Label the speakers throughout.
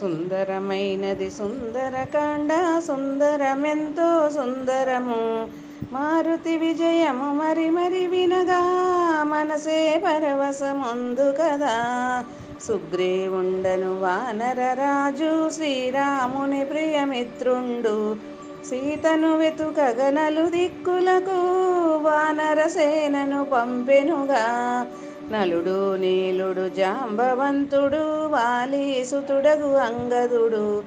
Speaker 1: సుందరమైనది సుందరకాండ సుందరమెంతో సుందరము. మారుతి విజయము మరి మరి వినగా మనసే పరవశముందు కదా. సుగ్రీవుండను వానరరాజు శ్రీరాముని ప్రియమిత్రుండు సీతను వెతుకగనలు దిక్కులకు వానరసేనను పంపెనుగా. నలుడు నీలుడు జాంబవంతుడు వాలీసుతుడగు అంగదుడు.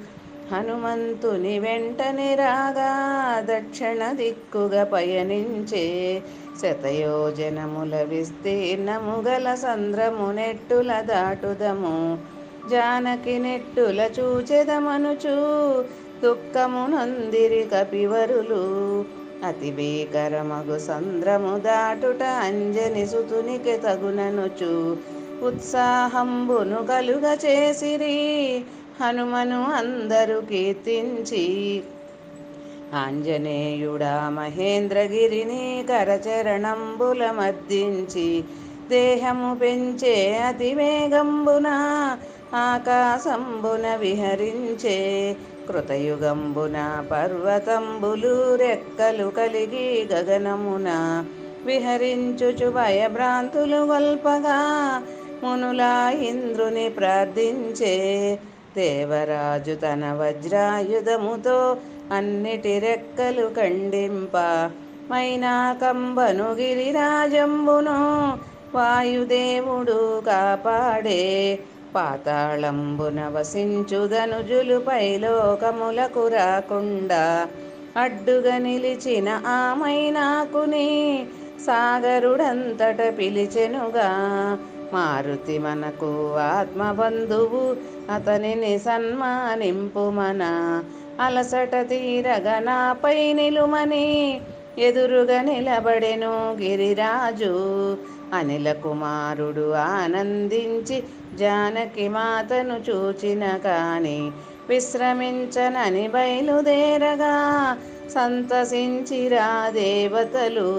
Speaker 1: హనుమంతుని వెంటనే రాగా దక్షిణ దిక్కుగా పయనించే శతయోజనముల విస్తీర్ణము గల సంద్రము నెట్టుల దాటుదము. జానకి నెట్టుల చూచెదమనుచు దుఃఖమునందిరి కపివరులు. అతి భీకరమగు సంద్రము దాటుట అంజని సుతునికి తగుననుచు. ఉత్సాహంబును కలుగ చేసిరి హనుమను అందరూ కీర్తించి. ఆంజనేయుడా మహేంద్రగిరిని కరచరణంబుల మర్దించి. దేహము పెంచే అతివేగంబున ఆకాశంబున విహరించే. కృతయుగంబున పర్వతంబులు రెక్కలు కలిగి గగనమున విహరించుచు భయభ్రాంతులు వల్పగా మునులా ఇంద్రుని ప్రార్థించే దేవరాజు తన వజ్రాయుధముతో అన్నిటి రెక్కలు ఖండింప. మైనాకంబను గిరిరాజంబును వాయుదేవుడు కాపాడే పాతాళంబున వసించుదనుజులు పైలోకములకు రాకుండా అడ్డుగా నిలిచిన ఆ సాగరుడంతట పిలిచెనుగా. మారుతి మనకు ఆత్మబంధువు అతనిని సన్మానింపు మన అలసట తీరగ నాపై నిలుమని ఎదురుగా నిలబడెను గిరిరాజు. అనిల కుమారుడు ఆనందించి జానకి మాతను చూచిన కాని విశ్రమించనని బయలుదేరగా సంతసించిరా దేవతలు.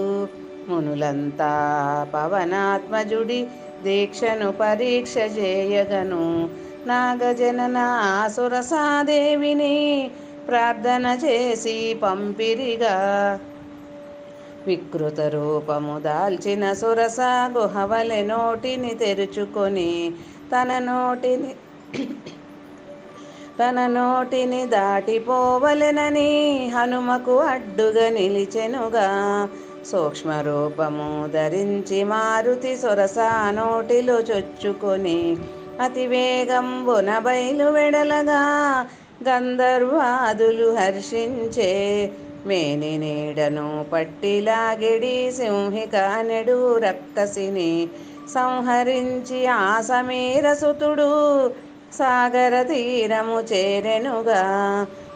Speaker 1: మునులంతా పవనాత్మజుడి దీక్షను పరీక్ష చేయగను. నాగజనన సురసాదేవిని ప్రార్థన చేసి పంపిరిగా. వికృత రూపము దాల్చిన సురస గుహవలె నోటిని తెరుచుకొని తన నోటిని తన నోటిని దాటిపోవలెనని హనుమకు అడ్డుగా నిలిచెనుగా సూక్ష్మ రూపము ధరించి మారుతి సొరస నోటిలో చొచ్చుకొని అతి వేగంబున బయలు వెడలగా గంధర్వాదులు హర్షించే మేని నీడను పట్టిలాగిడి సింహిక నెడు రక్తసిని సంహరించి ఆ సమీరసుతుడు సాగర తీరము చేరెనుగా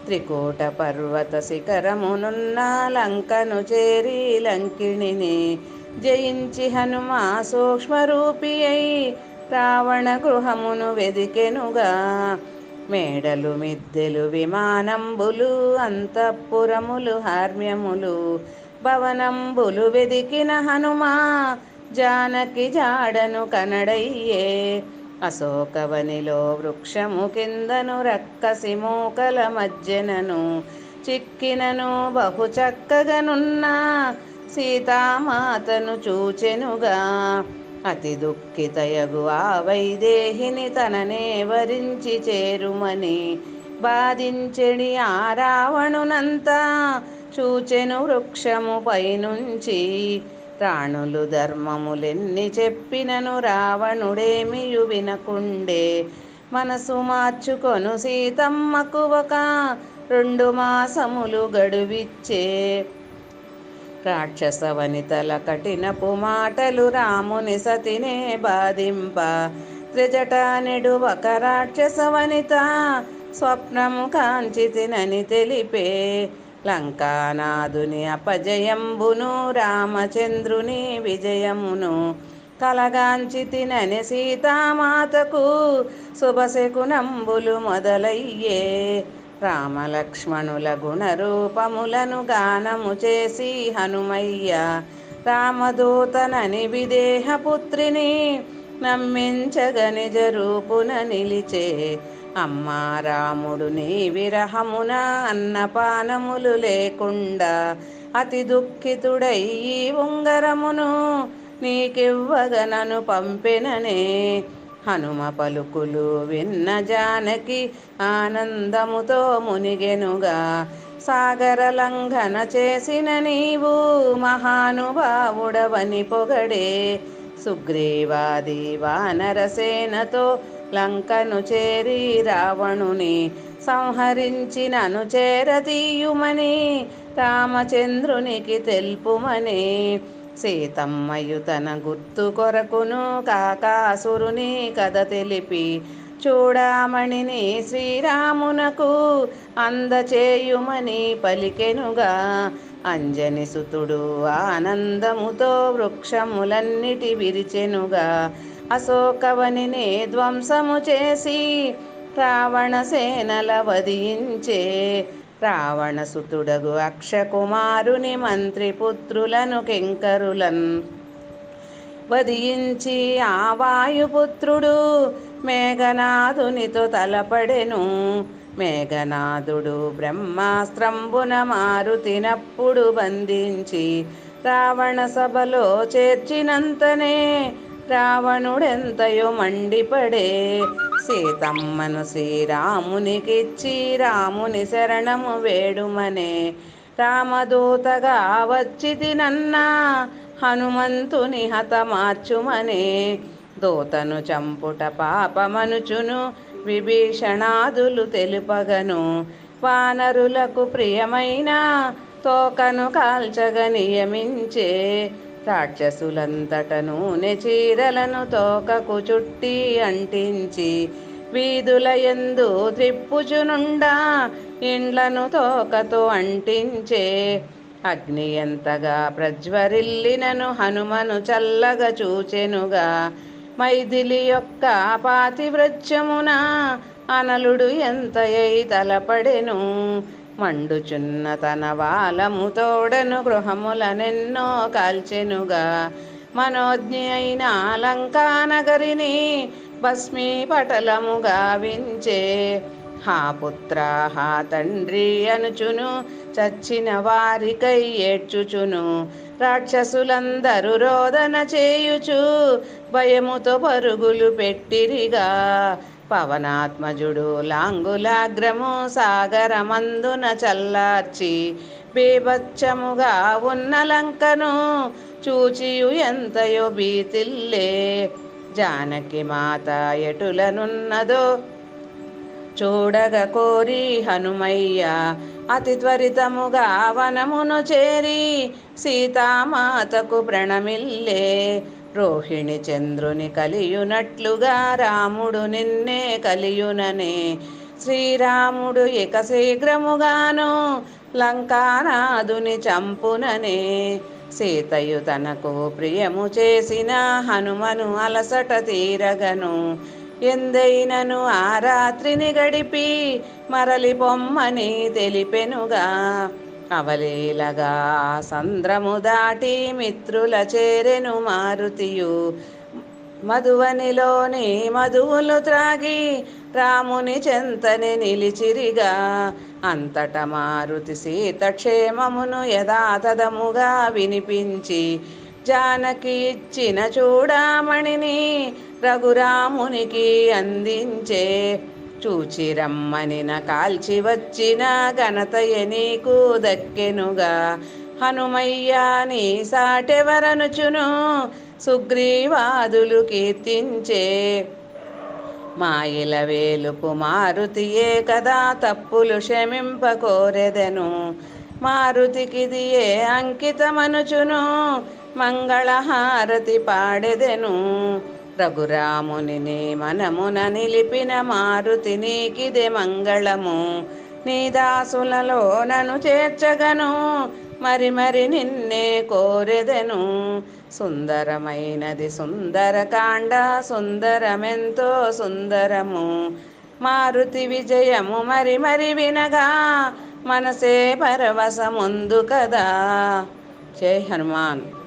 Speaker 1: త్రికూట పర్వత శిఖరమునున్న లంకను చేరి లంకిణిని జయించి హనుమా సూక్ష్మరూపి అయి రావణ గృహమును వెదికెనుగా మేడలు మిద్దెలు విమానంబులు అంతఃపురములు హార్మ్యములు భవనంబులు వెదికిన హనుమా జానకి జాడను కనడయ్యే అశోకవనిలో వృక్షము కిందను రక్కసి మూకల మజ్జనను చిక్కినను బహు చక్కగనున్నా సీతామాతను చూచెనుగా. అతి దుఃఖితయగు ఆ వైదేహిని తననే వరించి చేరుమని బాధించెడి ఆ రావణునంతా చూచెను వృక్షము పైనుంచి. ప్రాణులు ధర్మములెన్ని చెప్పినను రావణుడేమియు వినకుండే. మనసు మార్చుకొను సీతమ్మకు ఒక రెండు మాసములు గడువిచ్చే. రాక్షస వనితల కఠినపు మాటలు రాముని సతినే బాధింప. త్రిజటానిడు ఒక రాక్షస వనిత స్వప్నం కాంచితినని తెలిపే. లంకానాథుని అపజయంబును రామచంద్రుని విజయమును కలగాంచితినని సీతామాతకు శుభశకునంబులు మొదలయ్యే. రామలక్ష్మణుల గుణరూపములను గానము చేసి హనుమయ్య రామదూతనని విదేహపుత్రిని నమ్మించగ నిజ రూపున నిలిచే అమ్మా రాముడు నీ విరహమున అన్నపానములు లేకుండా అతి దుఃఖితుడై ఈ ఉంగరమును నీకివ్వగనను పంపెననే హనుమ పలుకులు విన్న జానకి ఆనందముతో మునిగెనుగా సాగర లంఘన చేసిన నీవు మహానుభావుడవని పొగడే సుగ్రీవాది వానరసేనతో లంకను చేరి రావణుని సంహరించినను అనుచేరతీయుమని రామచంద్రునికి తెలుపుమని సీతమ్మయు తన గుర్తు కొరకును కాకాసురుని కథ తెలిపి చూడామణిని శ్రీరామునకు అందచేయుమని పలికెనుగా అంజని సుతుడు ఆనందముతో వృక్షములన్నిటి విరిచెనుగా అశోకవనిని ధ్వంసము చేసి రావణసేనల వధించే రావణసుతుడగు అక్షకుమారుని మంత్రిపుత్రులను కింకరులన్. వధించి ఆ వాయుపుత్రుడు మేఘనాథునితో తలపడెను. మేఘనాథుడు బ్రహ్మాస్త్రంబున మారుతినప్పుడు బంధించి రావణ సభలో చేర్చినంతనే రావణుడెంతయో మండిపడే సీతమ్మను శ్రీరామునికిచ్చి రాముని శరణము వేడుమనే. రామదూతగా వచ్చిది నన్న హనుమంతుని హతమార్చుమనే. దూతను చంపుట పాపమనుచును విభీషణాదులు తెలుపగను. వానరులకు ప్రియమైన తోకను కాల్చగ నియమించే రాక్షసులంతటను చీరలను తోకకు చుట్టి అంటించి వీధుల ఎందు త్రిప్పుచునుండా ఇండ్లను తోకతో అంటించే. అగ్ని ఎంతగా ప్రజ్వరిల్లినను హనుమను చల్లగా చూచెనుగా మైథిలి యొక్క పాతివృత్యమున అనలుడు ఎంతయై తలపడెను? మండుచున్న తన వాలము తోడను గృహములనెన్నో కాల్చెనుగా. మనోజ్ఞ అయిన అలంకానగరిని భస్మీ పటలము గావించే హా పుత్ర హా తండ్రి అనుచును చచ్చిన వారికై ఏడ్చుచును. రాక్షసులందరూ రోదన చేయుచు భయముతో పరుగులు పెట్టిరిగా. పవనాత్మజుడు లాంగులాగ్రము సాగరమందున చల్లార్చి బీభత్సముగా ఉన్న లంకను చూచియు ఎంతయో బీతిల్లే జానకి మాత ఎటులనున్నదో చూడగ కోరి హనుమయ్య. అతి త్వరితముగా వనమును చేరి సీతామాతకు ప్రణమిల్లే. రోహిణి చంద్రుని కలియునట్లుగా రాముడు నిన్నే కలియుననే. శ్రీరాముడు ఇక శీఘ్రముగాను లంకానాథుని చంపుననే. సీతయు తనకు ప్రియము చేసిన హనుమను అలసట తీరగను. ఎందైనను ఆ రాత్రిని గడిపి మరలి పొమ్మని తెలిపెనుగా. అవలీలగా సంద్రము దాటి మిత్రుల చేరెను మారుతియు. మధువనిలోని మధువులు త్రాగి రాముని చెంతని నిలిచిరిగా. అంతట మారుతి సీత క్షేమమును యథాతథముగా వినిపించి జానకి ఇచ్చిన చూడామణిని రఘురామునికి అందించే చూచి రమ్మనిన కాల్చి వచ్చిన ఘనతయ నీకు దక్కెనుగా. హనుమయ్య నీ సాటెవరనుచును సుగ్రీవాదులు కీర్తించే. మాయిల వేలుపు మారుతియే కదా తప్పులు క్షమింపకోరెదెను. మారుతికిదియే అంకితమనుచును మంగళహారతి పాడెదెను. రఘురాముని మనమున నిలిపిన మారుతి నీకిదే మంగళము. నీ దాసులలో నన్ను చేర్చగను మరి మరి నిన్నే కోరెదెను. సుందరమైనది సుందరకాండ సుందరమెంతో సుందరము. మారుతి విజయము మరి మరి వినగా మనసే పరవశముందు కదా. జై హనుమాన్.